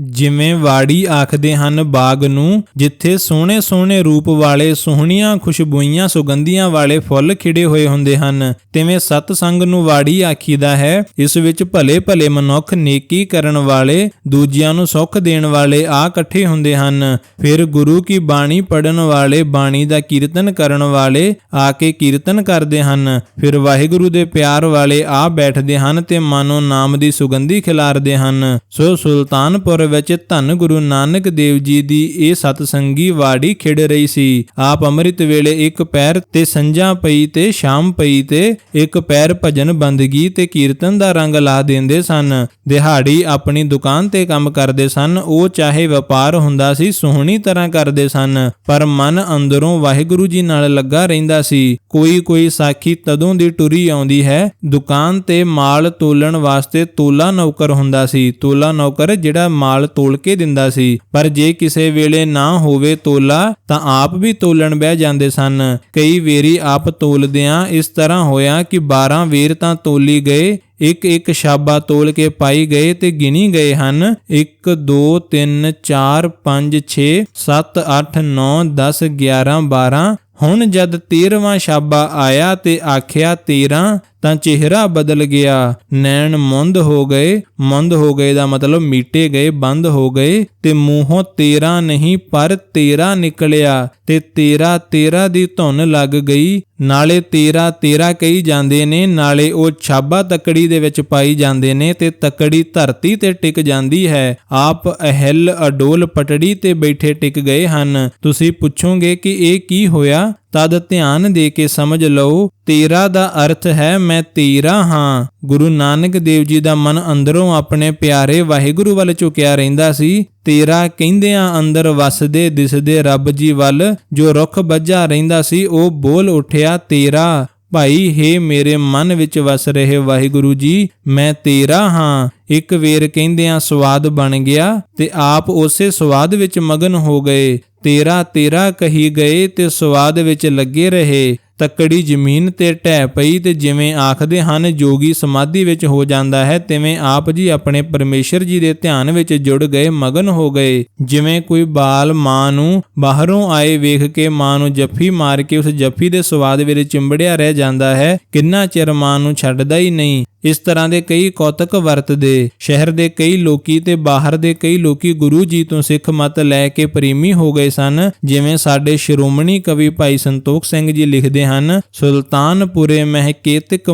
ਜਿਵੇਂ ਵਾੜੀ ਆਖਦੇ ਹਨ ਬਾਗ ਨੂੰ, ਜਿੱਥੇ ਸੋਹਣੇ ਸੋਹਣੇ ਰੂਪ ਵਾਲੇ ਸੋਹਣੀਆਂ ਖੁਸ਼ਬੂਈਆਂ ਸੁਗੰਧੀਆਂ ਵਾਲੇ ਫੁੱਲ ਖਿੜੇ ਹੋਏ ਹੁੰਦੇ ਹਨ। ਤਿਵੇਂ ਸਤ ਸੰਗ ਨੂੰ ਵਾੜੀ ਆਖੀਦਾ ਹੈ, ਇਸ ਵਿੱਚ ਭਲੇ ਭਲੇ ਮਨੁੱਖ ਨੇਕੀ ਕਰਨ ਵਾਲੇ, ਦੂਜਿਆਂ ਨੂੰ ਸੁੱਖ ਦੇਣ ਵਾਲੇ ਆ ਇਕੱਠੇ ਹੁੰਦੇ ਹਨ। ਫਿਰ ਗੁਰੂ ਕੀ ਬਾਣੀ ਪੜਨ ਵਾਲੇ ਬਾਣੀ ਦਾ ਕੀਰਤਨ ਕਰਨ ਵਾਲੇ ਆ ਕੇ ਕੀਰਤਨ ਕਰਦੇ ਹਨ। ਫਿਰ ਵਾਹਿਗੁਰੂ ਦੇ ਪਿਆਰ ਵਾਲੇ ਆ ਬੈਠਦੇ ਹਨ ਤੇ ਮਾਨੋ ਨਾਮ ਦੀ ਸੁਗੰਧੀ ਖਿਲਾਰਦੇ ਹਨ। ਸੋ ਸੁਲਤਾਨਪੁਰ ਵਿੱਚ ਧੰਨ ਗੁਰੂ ਨਾਨਕ ਦੇਵ ਜੀ ਦੀ ਇਹ ਸਤਸੰਗੀ ਵਾੜੀ ਖਿੜ ਰਹੀ ਸੀ। ਆਪ ਅੰਮ੍ਰਿਤ ਵੇਲੇ ਇੱਕ ਪੈਰ ਤੇ ਸੰਝਾ ਪਈ ਤੇ ਸ਼ਾਮ ਪਈ ਤੇ ਇੱਕ ਪੈਰ ਭਜਨ ਬੰਦਗੀ ਤੇ ਕੀਰਤਨ ਦਾ ਰੰਗ ਲਾ ਦਿੰਦੇ ਸਨ। ਦਿਹਾੜੀ ਆਪਣੀ ਦੁਕਾਨ ਤੇ ਕੰਮ ਕਰਦੇ ਸਨ। ਉਹ ਚਾਹੇ ਵਪਾਰ ਹੁੰਦਾ ਸੀ, ਸੋਹਣੀ ਤਰ੍ਹਾਂ ਕਰਦੇ ਸਨ, ਪਰ ਮਨ ਅੰਦਰੋਂ ਵਾਹਿਗੁਰੂ ਜੀ ਨਾਲ ਲੱਗਾ ਰਹਿੰਦਾ ਸੀ। ਕੋਈ ਕੋਈ ਸਾਖੀ ਤਦੋਂ ਦੀ ਟੁਰੀ ਆਉਂਦੀ ਹੈ, ਦੁਕਾਨ ਤੇ ਮਾਲ ਤੋਲਣ ਵਾਸਤੇ ਤੋਲਾ ਨੌਕਰ ਹੁੰਦਾ ਸੀ। ਤੋਲਾ ਨੌਕਰ ਜਿਹੜਾ ਮਾਲ ਤੋਲ ਕੇ ਦਿੰਦਾ ਸੀ। ਪਰ ਜੇ ਕਿਸੇ ਵੇਲੇ ਨਾ ਹੋਵੇ ਤੋਲਾ, ਤਾਂ ਆਪ ਵੀ ਤੋਲਣ ਬਹਿ ਜਾਂਦੇ ਸਨ। ਕਈ ਵੇਰੀ ਆਪ ਤੋਲਦਿਆਂ ਇਸ ਤਰ੍ਹਾਂ ਹੋਇਆ ਕਿ 12 ਵੇਰ ਤਾਂ ਤੋਲੀ ਗਏ, ਇੱਕ ਇੱਕ ਸ਼ਾਬਾ ਤੋਲ ਕੇ ਪਾਈ ਗਏ ਤੇ ਗਿਣੀ ਗਏ ਹਨ। 1 2 3 4 5 6 7 8 9 10 11 12 ਹੁਣ ਜਦ 13ਵਾਂ ਸ਼ਾਬਾ ਆਇਆ ਤੇ ਆਖਿਆ 13 ਤਾਂ ਚਿਹਰਾ ਬਦਲ ਗਿਆ। ਨੈਣ ਮੁੰਦ ਹੋ ਗਏ। ਮੁੰਦ ਹੋ ਗਏ ਦਾ ਮਤਲਬ ਮੀਟੇ ਗਏ, ਬੰਦ ਹੋ ਗਏ। ਤੇ ਮੂੰਹੋਂ 13 ਨਹੀਂ, ਪਰ 13 ਨਿਕਲਿਆ। ਤੇ 13 13 ਦੀ ਧੁਨ ਲੱਗ ਗਈ। ਨਾਲੇ 13 13 ਕਹੀ ਜਾਂਦੇ ਨੇ, ਨਾਲੇ ਉਹ ਛਾਬਾ ਤਕੜੀ ਦੇ ਵਿੱਚ ਪਾਈ ਜਾਂਦੇ ਨੇ ਤੇ ਤਕੜੀ ਧਰਤੀ ਤੇ ਟਿਕ ਜਾਂਦੀ ਹੈ। ਆਪ ਅਹਿਲ ਅਡੋਲ ਪਟੜੀ ਤੇ ਬੈਠੇ ਟਿਕ ਗਏ ਹਨ। ਤੁਸੀਂ ਪੁੱਛੋਗੇ ਕਿ ਇਹ ਕੀ ਹੋਇਆ? ਤਦ ਧਿਆਨ ਦੇ ਕੇ ਸਮਝ ਲਓ, ਤੇਰਾ ਦਾ ਅਰਥ ਹੈ, ਮੈਂ ਤੇਰਾ ਹਾਂ। ਗੁਰੂ ਨਾਨਕ ਦੇਵ ਜੀ ਦਾ ਮਨ ਅੰਦਰੋਂ ਆਪਣੇ ਪਿਆਰੇ ਵਾਹਿਗੁਰੂ ਵੱਲ ਝੁਕਿਆ ਰਹਿੰਦਾ ਸੀ। ਤੇਰਾ ਕਹਿੰਦਿਆਂ ਅੰਦਰ ਵਸਦੇ, ਦਿਸਦੇ ਰੱਬ ਜੀ ਵੱਲ ਜੋ ਰੁੱਖ ਬੱਜਾ ਰਹਿੰਦਾ ਸੀ, ਉਹ ਬੋਲ ਉੱਠਿਆ, ਤੇਰਾ। ਭਾਈ, ਹੈ ਮੇਰੇ ਮਨ ਵਿੱਚ ਵਸ ਰਹੇ ਵਾਹਿਗੁਰੂ ਜੀ, ਮੈਂ ਤੇਰਾ ਹਾਂ। ਇੱਕ ਵੇਰ ਕਹਿੰਦਿਆਂ ਸਵਾਦ ਬਣ ਗਿਆ ਤੇ ਆਪ ਉਸੇ ਸਵਾਦ ਵਿੱਚ ਮਗਨ ਹੋ ਗਏ। ਤੇਰਾ ਤੇਰਾ ਕਹੀ ਗਏ ਤੇ ਸਵਾਦ ਵਿੱਚ ਲੱਗੇ ਰਹੇ। ਤੱਕੜੀ ਜ਼ਮੀਨ ਤੇ ਢਹਿ ਪਈ ਤੇ ਜਿਵੇਂ ਆਖਦੇ ਹਨ, ਜੋਗੀ ਸਮਾਧੀ ਵਿੱਚ ਹੋ ਜਾਂਦਾ ਹੈ, ਤਿਵੇਂ ਆਪ ਜੀ ਆਪਣੇ ਪਰਮੇਸ਼ਰ ਜੀ ਦੇ ਧਿਆਨ ਵਿੱਚ ਜੁੜ ਗਏ, ਮਗਨ ਹੋ ਗਏ। ਜਿਵੇਂ ਕੋਈ ਬਾਲ ਮਾਂ ਨੂੰ ਬਾਹਰੋਂ ਆਏ ਵੇਖ ਕੇ ਮਾਂ ਨੂੰ ਜੱਫੀ ਮਾਰ ਕੇ ਉਸ ਜੱਫੀ ਦੇ ਸਵਾਦ ਵਿੱਚ ਚਿੰਬੜਿਆ ਰਹਿ ਜਾਂਦਾ ਹੈ, ਕਿੰਨਾ ਚਿਰ ਮਾਂ ਨੂੰ ਛੱਡਦਾ ਹੀ ਨਹੀਂ। ਇਸ ਤਰ੍ਹਾਂ ਦੇ ਕਈ ਕੌਤਕ ਵਰਤਦੇ, ਸ਼ਹਿਰ ਦੇ ਕਈ ਲੋਕੀ ਤੇ ਬਾਹਰ ਦੇ ਕਈ ਲੋਕੀ ਗੁਰੂ ਜੀ ਤੋਂ ਸਿੱਖ ਮਤ ਲੈ ਕੇ ਪ੍ਰੇਮੀ ਹੋ ਗਏ ਸਨ। ਜਿਵੇਂ ਸਾਡੇ ਸ਼੍ਰੋਮਣੀ ਕਵੀ ਭਾਈ ਸੰਤੋਖ ਸਿੰਘ ਜੀ ਲਿਖਦੇ ਹਨ, ਸੁਲਤਾਨਪੁਰੇ ਮਹਿ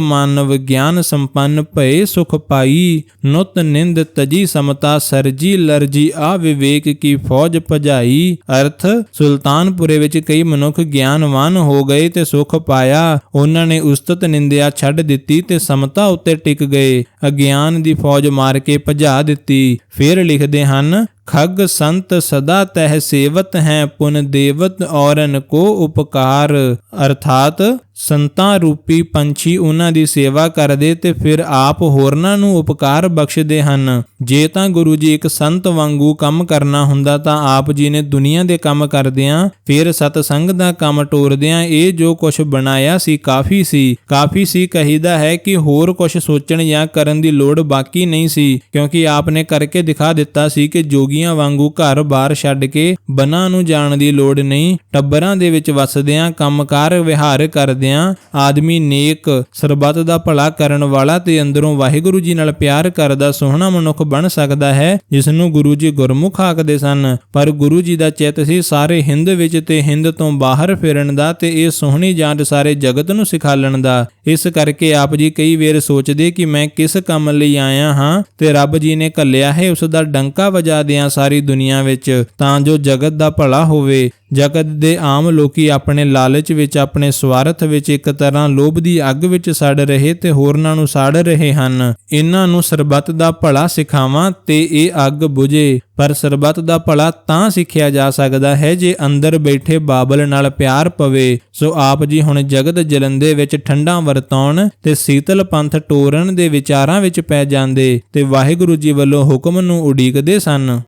ਮਨ ਵਿਗਿਆਨ ਸੰਪੰਨ ਭਏ ਸੁਖ ਪਾਈ, ਨੁਤ ਨਿੰਦ ਤਜੀ ਸਮਤਾ ਸਰਜੀ ਲਰਜੀ, ਆ ਵਿਵੇਕ ਕੀ ਫੌਜ ਭਜਾਈ। ਅਰਥ, ਸੁਲਤਾਨਪੁਰੇ ਵਿੱਚ ਕਈ ਮਨੁੱਖ ਗਿਆਨਵਾਨ ਹੋ ਗਏ ਤੇ ਸੁਖ ਪਾਇਆ। ਉਹਨਾਂ ਨੇ ਉਸਤਤ ਨਿੰਦਿਆ ਛੱਡ ਦਿੱਤੀ ਤੇ ਸਮਤਾ ਉੱਤੇ ਟਿਕ ਗਏ। ਅਗਿਆਨ ਦੀ ਫੌਜ ਮਾਰ ਕੇ ਭਜਾ ਦਿੱਤੀ। ਫਿਰ ਲਿਖਦੇ ਹਨ ਖਗ ਸੰਤ ਸਦਾ ਤਹਿ ਸੇਵਤ ਹੈ, ਪੁਨ ਦੇਵਤ ਔਰਨ ਕੋ ਉਪਕਾਰ। ਅਰਥਾਤ ਸੰਤਾਂ ਰੂਪੀ ਪੰਛੀ ਉਹਨਾਂ ਦੀ ਸੇਵਾ ਕਰਦੇ ਤੇ ਫਿਰ ਆਪ ਹੋਰਨਾਂ ਨੂੰ ਉਪਕਾਰ ਬਖਸ਼ਦੇ ਹਨ। ਜੇ ਤਾਂ ਗੁਰੂ ਜੀ ਇੱਕ ਸੰਤ ਵਾਂਗੂ ਕੰਮ ਕਰਨਾ ਹੁੰਦਾ ਤਾਂ ਆਪ ਜੀ ਨੇ ਦੁਨੀਆ ਦੇ ਕੰਮ ਕਰਦਿਆਂ, ਫਿਰ ਸਤਸੰਗ ਦਾ ਕੰਮ ਟੋਰਦਿਆਂ ਇਹ ਜੋ ਕੁਝ ਬਣਾਇਆ ਸੀ ਕਾਫੀ ਸੀ। ਕਾਫੀ ਸੀ ਕਹੀਦਾ ਹੈ ਕਿ ਹੋਰ ਕੁਝ ਸੋਚਣ ਜਾਂ ਕਰਨ ਦੀ ਲੋੜ ਬਾਕੀ ਨਹੀਂ ਸੀ, ਕਿਉਂਕਿ ਆਪ ਨੇ ਕਰਕੇ ਦਿਖਾ ਦਿੱਤਾ ਸੀ ਕਿ ਜੋਗੀ ਜੋਗੀਆਂ ਵਾਂਗੂ ਘਰ-ਬਾਰ ਛੱਡ ਕੇ ਬਨਾਂ ਨੂੰ ਜਾਣ ਦੀ ਲੋੜ ਨਹੀਂ। ਟੱਬਰਾਂ ਦੇ ਵਿੱਚ ਵਸਦਿਆਂ ਕੰਮਕਾਰ ਵਿਹਾਰ ਕਰਦਿਆਂ ਆਦਮੀ ਨੇਕ ਸਰਬੱਤ ਦਾ ਭਲਾ ਕਰਨ ਵਾਲਾ ਤੇ ਅੰਦਰੋਂ ਵਾਹਿਗੁਰੂ ਜੀ ਨਾਲ ਪਿਆਰ ਕਰਦਾ ਸੋਹਣਾ ਮਨੁੱਖ ਬਣ ਸਕਦਾ ਹੈ, ਜਿਸ ਨੂੰ ਗੁਰੂ ਜੀ ਗੁਰਮੁਖ ਆਖਦੇ ਸਨ। ਪਰ ਗੁਰੂ ਜੀ ਦਾ ਚਿੱਤ ਸੀ ਸਾਰੇ ਹਿੰਦ ਵਿੱਚ ਤੇ ਹਿੰਦ ਤੋਂ ਬਾਹਰ ਫਿਰਨ ਦਾ ਤੇ ਇਹ ਸੋਹਣੀ ਜਾਂਚ ਸਾਰੇ ਜਗਤ ਨੂੰ ਸਿਖਾਲਣ ਦਾ। ਇਸ ਕਰਕੇ ਆਪ ਜੀ ਕਈ ਵੇਰ ਸੋਚਦੇ ਕਿ ਮੈਂ ਕਿਸ ਕੰਮ ਲਈ ਆਇਆ ਹਾਂ ਤੇ ਰੱਬ ਜੀ ਨੇ ਘੱਲਿਆ ਹੈ, ਉਸ ਦਾ ਡੰਕਾ ਵਜਾ ਦਿਆਂ ਸਾਰੀ ਦੁਨੀਆ ਵਿੱਚ, ਤਾਂ ਜੋ ਜਗਤ ਦਾ ਭਲਾ ਹੋਵੇ। ਜਗਤ ਦੇ ਆਮ ਲੋਕੀ ਆਪਣੇ ਲਾਲਚ ਵਿੱਚ, ਆਪਣੇ ਸਵਾਰਥ ਵਿੱਚ ਇੱਕ ਤਰ੍ਹਾਂ ਲੋਭ ਦੀ ਅੱਗ ਵਿੱਚ ਸੜ ਰਹੇ ਤੇ ਹੋਰਨਾਂ ਨੂੰ ਸਾੜ ਰਹੇ ਹਨ। ਇਹਨਾਂ ਨੂੰ ਸਰਬੱਤ ਦਾ ਭਲਾ ਸਿਖਾਵਾਂ ਤੇ ਇਹ ਅੱਗ ਬੁਝੇ। ਪਰ ਸਰਬੱਤ ਦਾ ਭਲਾ ਤਾਂ ਸਿੱਖਿਆ ਜਾ ਸਕਦਾ ਹੈ ਜੇ ਅੰਦਰ ਬੈਠੇ ਬਾਬਲ ਨਾਲ ਪਿਆਰ ਪਵੇ। ਸੋ ਆਪ ਜੀ ਹੁਣ ਜਗਤ ਜਲੰਦੇ ਵਿੱਚ ਠੰਡਾ ਵਰਤਾਉਣ ਤੇ ਸੀਤਲ ਪੰਥ ਟੋਰਨ ਦੇ ਵਿਚਾਰਾਂ ਵਿੱਚ ਪੈ ਜਾਂਦੇ ਤੇ ਵਾਹਿਗੁਰੂ ਜੀ ਵੱਲੋਂ ਹੁਕਮ ਨੂੰ ਉਡੀਕਦੇ ਸਨ।